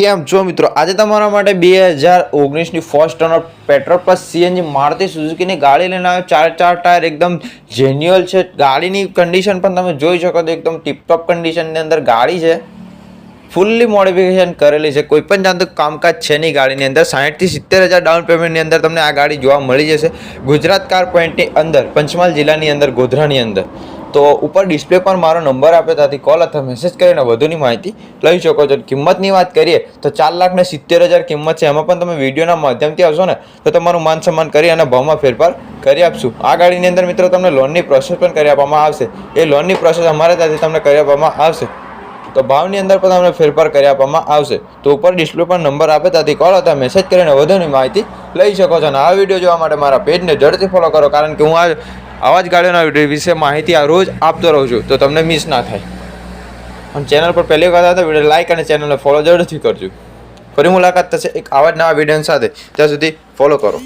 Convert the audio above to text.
કેમ છો મિત્રો? આજે તમારા માટે બે હજાર ઓગણીસની first owner petrol plus CNG Maruti સુઝુકીની ગાડી લઈને આવ્યો. ચાર ચાર ટાયર એકદમ જેન્યુઅલ છે. ગાડીની કન્ડિશન પણ તમે જોઈ શકો તો એકદમ ટીપટોપ કન્ડિશનની અંદર ગાડી છે. ફૂલ્લી મોડિફિકેશન કરેલી છે. કોઈ પણ જાતનું કામકાજ છે નહીં ગાડીની અંદર. સાહીઠથી સિત્તેર હજાર ડાઉન પેમેન્ટની અંદર તમને આ ગાડી જોવા મળી જશે. ગુજરાત કાર પોઈન્ટની અંદર, પંચમહાલ જિલ્લાની અંદર, ગોધરાની અંદર. તો ઉપર ડિસ્પ્લે પર મારો નંબર આપ્યો, ત્યાંથી કોલ અથવા મેસેજ કરીને વધુની માહિતી લઈ શકો છો. કિંમતની વાત કરીએ તો ચાર લાખને સિત્તેર હજાર કિંમત છે. એમાં પણ તમે વિડીયોના માધ્યમથી આવશો ને, તો તમારું માન સન્માન કરી અને ભાવમાં ફેરફાર કરી આપશું. આ ગાડીની અંદર મિત્રો તમને લોનની પ્રોસેસ પણ કરી આપવામાં આવશે. એ લોનની પ્રોસેસ અમારે ત્યાંથી તમને કરી આપવામાં આવશે. તો ભાવની અંદર પણ તમને ફેરફાર કરી આપવામાં આવશે. તો ઉપર ડિસ્પ્લે પર નંબર આપે, ત્યાંથી કોલ અથવા મેસેજ કરીને વધુની માહિતી લઈ શકો છો. અને આ વીડિયો જોવા માટે મારા પેજને ઝડપથી ફોલો કરો, કારણ કે હું આ આવા જ ગાડીઓના વીડિયો વિશે માહિતી આ રોજ આપતો રહું છું. તો તમને મિસ ના થાય. અને ચેનલ પર પહેલી વખત આવતા વીડિયો લાઇક અને ચેનલને ફોલો જરૂરથી કરજો. ફરી મુલાકાત થશે એક આવા જ નવા વીડિયો સાથે. ત્યાં સુધી ફોલો કરો.